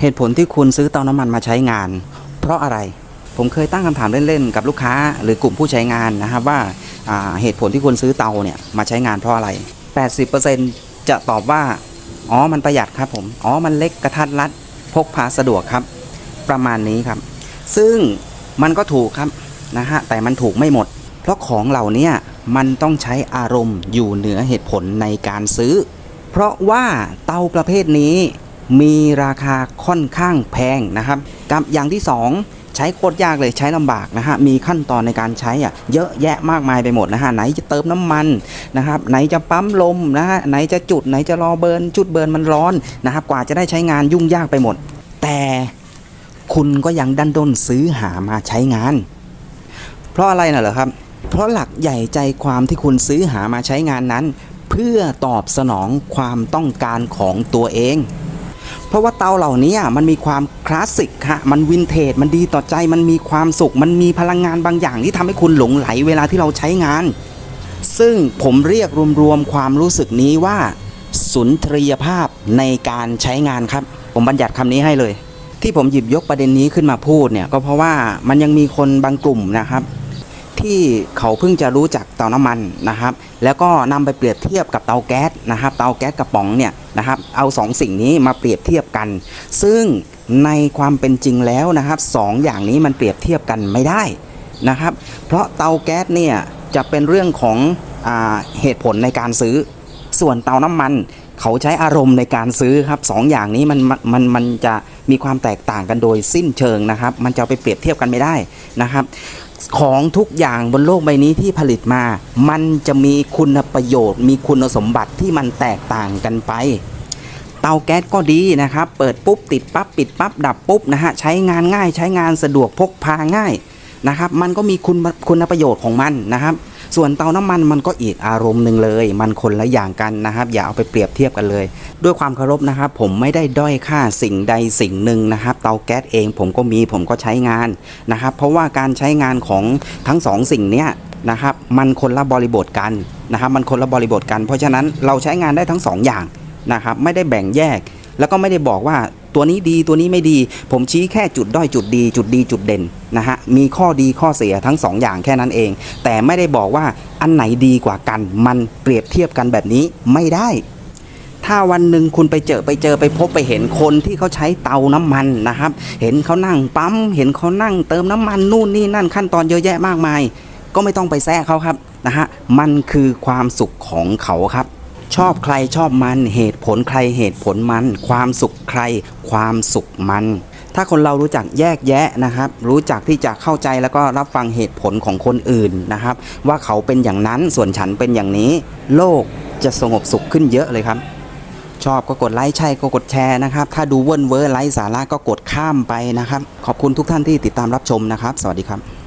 เหตุผลที่คุณซื้อเตาน้ำมันมาใช้งาน เพราะอะไรผมเคยตั้งคำถามเล่นๆกับลูกค้าหรือกลุ่มผู้ใช้งานนะครับว่าเหตุผลที่คุณซื้อเตาเนี่ยมาใช้งานเพราะอะไร 80%จะตอบว่า อ๋อ มันประหยัดครับผม อ๋อ มันเล็กกระทัดรัด พกพาสะดวกครับ ประมาณนี้ครับ ซึ่งมันก็ถูกครับนะฮะ แต่มันถูกไม่หมด เพราะของเหล่านี้มันต้องใช้อารมณ์อยู่เหนือเหตุผลในการซื้อ เพราะว่าเตาประเภทนี้ มีราคาค่อนข้างแพงนะครับกับอย่างที่สองใช้โคตรยากเลยใช้ลำบากนะฮะมีขั้นตอนในการใช้อะเยอะแยะมากมายไปหมดนะฮะไหนจะเติมน้ำมันนะครับไหนจะปั๊มลมนะฮะไหนจะจุดไหนจะรอเบิร์นจุดเบิร์นมันร้อนนะครับกว่าจะได้ใช้งานยุ่งยากไปหมด แต่คุณก็ยังดันด้นซื้อหามาใช้งาน เพราะอะไรน่ะเหรอครับ เพราะหลักใหญ่ใจความที่คุณซื้อหามาใช้งานนั้น เพื่อตอบสนองความต้องการของตัวเอง เพราะว่าเตาเหล่านี้มันมีความคลาสสิกฮะมันวินเทจมันดีต่อใจมันมีความสุข มันมีพลังงานบางอย่างที่ทำให้คุณหลงไหลเวลาที่เราใช้งาน ซึ่งผมเรียกรวมๆความรู้สึกนี้ว่า สุนทรียภาพในการใช้งานครับ ผมบัญญัติคำนี้ให้เลย ที่ผมหยิบยกประเด็นนี้ขึ้นมาพูดเนี่ยก็เพราะว่ามันยังมีคนบางกลุ่มนะครับ ที่เขาเพิ่งจะรู้จักเตาน้ำมันนะครับ แล้วก็นำไปเปรียบเทียบกับเตาแก๊สนะครับ เตาแก๊สกระป๋องเนี่ยนะครับเอาสองสิ่งนี้มาเปรียบเทียบกัน ซึ่งในความเป็นจริงแล้วนะครับสองอย่างนี้มันเปรียบเทียบกันไม่ได้นะครับ เพราะเตาแก๊สเนี่ยจะเป็นเรื่องของอเหตุผลในการซื้อ ส่วนเตาน้ำมัน เขาใช้อารมณ์ในการซื้อครับสองอย่างนี้มันมันมันจะมีความแตกต่างกันโดยสิ้นเชิงนะครับ มันจะไปเปรียบเทียบกันไม่ได้นะครับ ของทุกอย่างบนโลกใบนี้ที่ผลิตมา มันจะมีคุณประโยชน์ มีคุณสมบัติที่มันแตกต่างกันไป เตาแก๊สก็ดีนะครับ เปิดปุ๊บติดปั๊บปิดปั๊บดับปุ๊บนะฮะ ใช้งานง่าย ใช้งานสะดวกพกพาง่ายนะครับ มันก็มีคุณคุณประโยชน์ของมันนะครับ ส่วนเตาน้ำมันมันก็อีกอารมณ์หนึ่งเลย มันคนละอย่างกันนะครับ อย่าเอาไปเปรียบเทียบกันเลย ด้วยความเคารพนะครับ ผมไม่ได้ด้อยค่าสิ่งใดสิ่งหนึ่งนะครับ เตาแก๊สเองผมก็มีผมก็ใช้งานนะครับ เพราะว่าการใช้งานของทั้งสองสิ่งเนี้ยนะครับ มันคนละบริบทกันนะครับ มันคนละบริบทกัน เพราะฉะนั้นเราใช้งานได้ทั้งสองอย่างนะครับ ไม่ได้แบ่งแยก แล้วก็ไม่ได้บอกว่าตัวนี้ดีตัวนี้ไม่ดี ผมชี้แค่จุดด้อยจุดดี จุดดีจุดเด่นนะฮะมีข้อดีข้อเสียทั้งสองอย่างแค่นั้นเอง แต่ไม่ได้บอกว่าอันไหนดีกว่ากัน มันเปรียบเทียบกันแบบนี้ไม่ได้ถ้าวันหนึ่งคุณไปเจอไปเจอไปพบไปเห็นคนที่เขาใช้เตาน้ำมันนะครับ เห็นเขานั่งปั๊ม เห็นเขานั่งเติมน้ำมันนู่นนี่นั่นขั้นตอนเยอะแยะมากมาย ก็ไม่ต้องไปแซะเขาครับนะฮะ มันคือความสุขของเขาครับ ชอบใครชอบมัน เหตุผลใครเหตุผลมัน ความสุขใคร ความสุขมัน ถ้าคนเรารู้จักแยกแยะนะครับ รู้จักที่จะเข้าใจแล้วก็รับฟังเหตุผลของคนอื่นนะครับ ว่าเขาเป็นอย่างนั้นส่วนฉันเป็นอย่างนี้ โลกจะสงบสุขขึ้นเยอะเลยครับชอบก็กดไลค์ใช่ก็กดแชร์นะครับ ถ้าดูเวิร์นเวอร์ไลค์สาระก็กดข้ามไปนะครับ ขอบคุณทุกท่านที่ติดตามรับชมนะครับ สวัสดีครับ